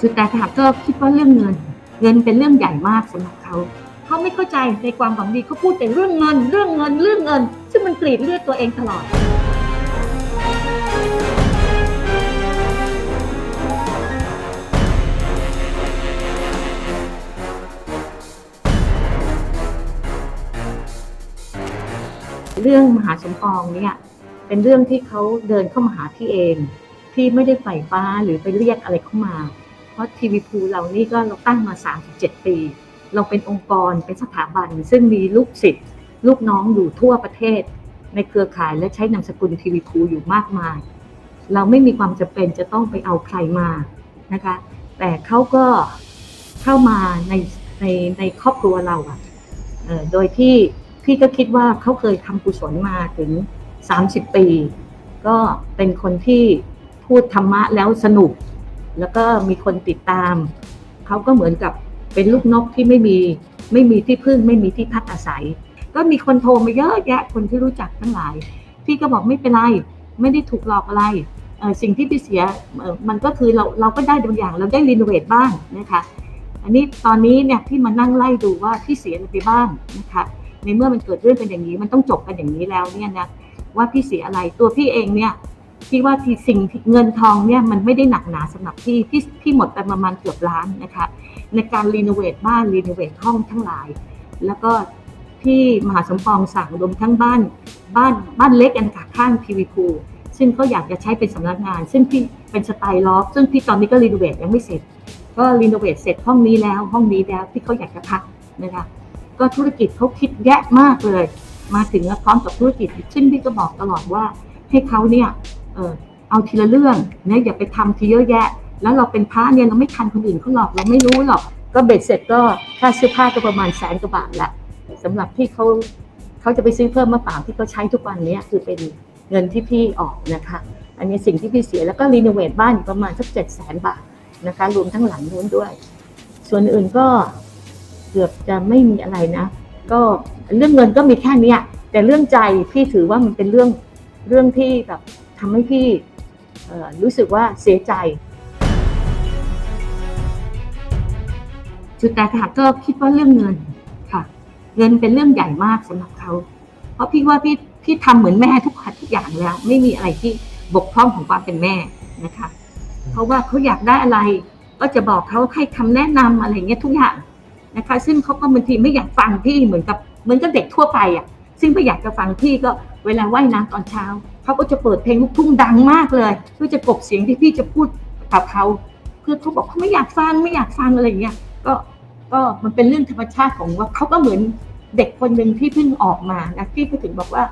จุดแตกหักก็คิดว่าเรื่องเงิน เงินเป็นเรื่องใหญ่มากสำหรับเขาเขาไม่เข้าใจในความหวังดีเขาพูดแต่เรื่องเงิน เรื่องเงินเรื่องเงิน ซึ่งมันกรีดเลือดตัวเองตลอดเรื่องมหาสมปองเนี่ยเป็นเรื่องที่เขาเดินเข้ามาหาพี่เอง พี่ไม่ได้ใฝ่ฟ้าหรือไปเรียกอะไรเข้ามา ราะทีวีพูเรานี่ก็เราตั้งมา 37 ปี เราเป็นองค์กรเป็นสถาบัน ซึ่งมีลูกศิษย์ลูกน้องอยู่ทั่วประเทศ ในเครือข่ายและใช้นามสกุลทีวีพูอยู่มากมาย เราไม่มีความจำเป็นจะต้องไปเอาใครมานะคะ แต่เขาก็เข้ามาในในในครอบครัวเราอะเอ่อโดยที่พี่ก็คิดว่าเขาเคยทำกุศลมาถึง 30 ปี ก็เป็นคนที่พูดธรรมะแล้วสนุก แล้วก็มีคนติดตาม เขาก็เหมือนกับเป็นลูกนกที่ไม่มีไม่มีที่พึ่งไม่มีที่พักอาศัย ก็มีคนโทรมาเยอะแยะคนที่รู้จักทั้งหลาย พี่ก็บอกไม่เป็นไร ไม่ได้ถูกหลอกอะไร สิ่งที่พี่เสียมันก็คือเราเราก็ได้บางอย่างเราได้รีโนเวทบ้างนะคะ อันนี้ตอนนี้เนี่ยพี่มานั่งไล่ดูว่าพี่เสียอะไรไปบ้างนะคะในเมื่อมันเกิดเรื่องเป็นอย่างนี้มันต้องจบกันอย่างนี้แล้วเนี่ยนะว่าพี่เสียอะไรตัวพี่เองเนี่ย พี่ว่าที่สิ่งเงินทองเนี่ยมันไม่ได้หนักหนาสำหรับพี่พี่พี่หมดไปประมาณเกือบล้านนะคะในการรีโนเวทบ้านรีโนเวทห้องทั้งหลาย แล้วก็ที่มหาสมปองสั่งรวมทั้งบ้านบ้านบ้านเล็กอันกาข้างทีวีพูซึ่งก็อยากจะใช้เป็นสำนักงาน ซึ่งพี่เป็นสไตล์ลอฟซึ่งพี่ตอนนี้ก็รีโนเวทยังไม่เสร็จ ก็รีโนเวทเสร็จห้องนี้แล้วห้องนี้แล้วที่เขาอยากจะพักนะคะก็ธุรกิจเขาคิดแยะมากเลย มาถึงล้วพร้อมกับธุรกิจซึ่งพี่ก็บอกตลอดว่าให้เขาเนี่ย เออเอาทีละเรื่องนะอย่าไปทำทีเยอะแยะ แล้วเราเป็นพระเนี่ยเราไม่ทันคนอื่นเขาหรอกเราไม่รู้หรอก ก็เบ็ดเสร็จก็ค่าเสื้อผ้าก็ประมาณแสนกว่าบาทละสำหรับที่เขาเขาจะไปซื้อเพิ่มมาเปล่าที่เขาใช้ทุกวันนี้คือเป็นเงินที่พี่ออกนะคะ อันนี้สิ่งที่พี่เสียแล้วก็รีโนเวทบ้านอีกประมาณสักเจ็ดแสนบาทนะคะ รวมทั้งหลังนู้นด้วย ส่วนอื่นก็เกือบจะไม่มีอะไรนะ ก็เรื่องเงินก็มีแค่นี้แต่เรื่องใจพี่ถือว่ามันเป็นเรื่องเรื่องที่แบบ ทำให้พี่รู้สึกว่าเสียใจ จุดแตกหักก็คิดว่าเรื่องเงินค่ะ เงินเป็นเรื่องใหญ่มากสำหรับเขา เพราะพี่ว่าพี่พี่ทำเหมือนแม่ทุกขัดทุกอย่างแล้ว ไม่มีอะไรที่บกพร่องของความเป็นแม่นะคะ เพราะว่าเขาอยากได้อะไรก็จะบอกเขาให้คำแนะนำอะไรเงี้ยทุกอย่างนะคะ ซึ่งเขาก็บางทีไม่อยากฟังพี่เหมือนกับเหมือนกับเด็กทั่วไปอะ ซึ่งไม่อยากจะฟังพี่ก็เวลาว่ายน้ำตอนเช้า เขาก็จะเปิดเพลงลูกทุ่งดังมากเลย เพื่อจะกลบเสียงที่พี่จะพูดกับเขาคือเขาบอกเขาไม่อยากฟังไม่อยากฟังอะไรเงี้ยก็ก็มันเป็นเรื่องธรรมชาติของว่าเขาก็เหมือนเด็กคนหนึ่งที่เพิ่งออกมานะพี่ก็ถึงบอกว่า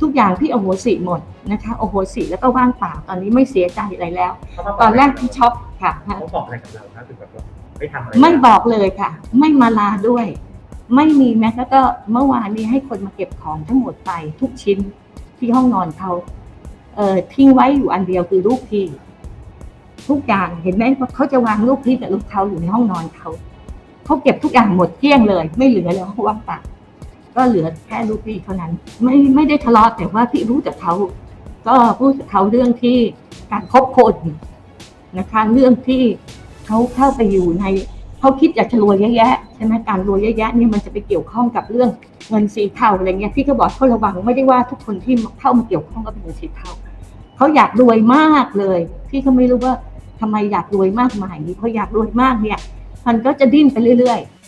ทุกอย่างพี่โอโหสิหมดนะคะโอโหสิแล้วก็ว่างเปล่าตอนนี้ไม่เสียใจอะไรแล้ว ตอนแรกที่ช็อปค่ะเขาบอกอะไรกับเราครับถึงแบบว่าไม่ทำอะไรไม่บอกเลยค่ะ ไม่มาลาด้วย ไม่มีแม้แล้วก็เมื่อวานนี้ให้คนมาเก็บของทั้งหมดไปทุกชิ้นที่ห้องนอนเขา เอ่อทิ้งไว้อยู่อันเดียวคือรูปพี่ทุกอย่างเห็นไหมเขาจะวางรูปพี่กับรูปเขาอยู่ในห้องนอนเขาเขาเก็บทุกอย่างหมดเกลี้ยงเลย ไม่เหลือเลยเพราว่างเปล่าก็เหลือแค่รูปพี่เท่านั้น ไม่ไม่ได้ทะเลาะแต่ว่าพี่รู้จากเขาก็พูดกับเขาเรื่องที่การคบคนนะคะ เรื่องที่เขาเข้าไปอยู่ในเขาคิดอยากจะรวยเยะแยะใช่ไหมการรวยเยแยะเนี่ยมันจะไปเกี่ยวข้องกับเรื่อง เงินสีเทาอะไรเงี้ยพี่ก็บอกเขาระวังไม่ได้ว่าทุกคนที่เข้ามาเกี่ยวข้องกับเงินสีเทาเขาอยากรวยมากเลย พี่ก็ไม่รู้ว่าทำไมอยากรวยมากมายนี้เพราะอยากรวยมากเนี่ย มันก็จะดิ้นไปเรื่อย ๆ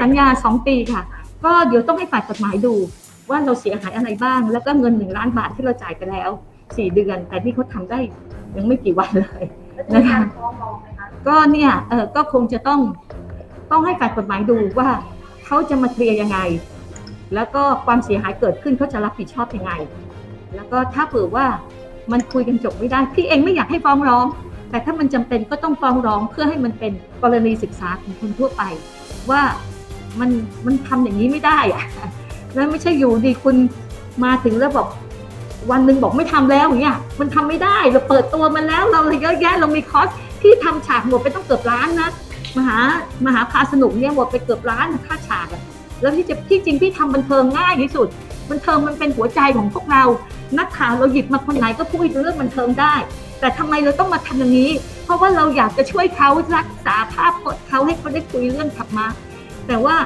สัญญาสองปีค่ะ ก็เดี๋ยวต้องให้ฝ่ายกฎหมายดู ว่าเราเสียหายอะไรบ้าง แล้วก็เงินหนึ่งล้านบาทที่เราจ่ายไปแล้วสี่เดือน แต่นี่เขาทำได้ยังไม่กี่วันเลยนะคะก็เนี่ยเออก็คงจะต้อง ต้องให้ฝ่ายกฎหมายดูว่าเขาจะมาเคลียร์ยังไง แล้วก็ความเสียหายเกิดขึ้นเขาจะรับผิดชอบยังไง แล้วก็ถ้าเผื่อว่ามันคุยกันจบไม่ได้พี่เองไม่อยากให้ฟ้องร้อง แต่ถ้ามันจำเป็นก็ต้องฟ้องร้องเพื่อให้มันเป็นกรณีศึกษาของคนทั่วไป ว่ามันมันทำอย่างนี้ไม่ได้อะแล้วไม่ใช่อยู่ดีคุณมาถึงแล้วบอกวันหนึ่งบอกไม่ทำแล้วอย่างเงี้ยมันทำไม่ได้เราเปิดตัวมันแล้วเราเยอะแยะเรามีคอสที่ทำฉากหมดไปต้องเกือบล้านนะ มหามหาพาสนุกเนี่ยหมดไปเกือบล้านนะค่าฉากอะแล้วที่จะที่จริงพี่ทำบันเทิงง่ายที่สุด บันเทิงมันเป็นหัวใจของพวกเรา นักข่าวเราหยิบมาคนไหนก็พูดเรื่องบันเทิงได้ แต่ทำไมเราต้องมาทำอย่างนี้ เพราะว่าเราอยากจะช่วยเขารักษาภาพพจน์เขาให้เขาได้คุยเรื่องธรรมะแต่ว่า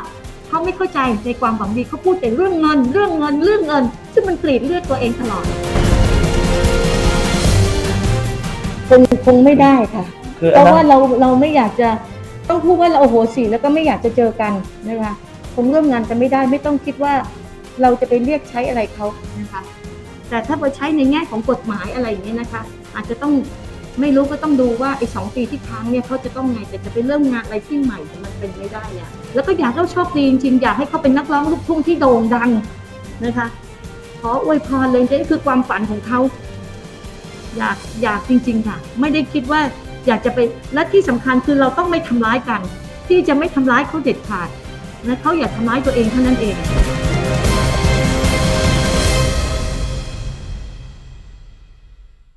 เขาไม่เข้าใจในความหวังดีเขาพูดแต่เรื่องเงิน เรื่องเงินเรื่องเงิน ซึ่งมันกรีดเลือดตัวเองตลอดคงคงไม่ได้ค่ะคือเพอันราะนั้ว่านเราเราไม่อยากจะ ต้องพูดว่าเราโอโหสิแล้วก็ไม่อยากจะเจอกันนะคะคงร่วมงานกันไม่ได้ไม่ต้องคิดว่าเราจะไปเรียกใช้อะไรเขานะคะ แต่ถ้าไปใช้ในแง่ของกฎหมายอะไรอย่างเงี้ยนะคะ อาจจะต้องไม่รู้ก็ต้องดูว่าไอ้สองปีที่ค้างเนี่ยเขาจะต้องไงแต่จะไปเริ่มงานอะไรที่ใหม่มันเป็นไม่ได้อะแล้วก็อยากให้เขาโชคดีจริงๆอยากให้เขาเป็นนักร้องลูกทุ่งที่โด่งดังนะคะขออวยพรเลยนี่คือความฝันของเขาอยากอยากจริง ๆ ค่ะ ไม่ได้คิดว่า อยากจะไปและที่สำคัญคือเราต้องไม่ทำร้ายกัน ที่จะไม่ทำร้ายเขาเด็ดขาดและเขาอย่าทำร้ายตัวเองเท่านั้นเอง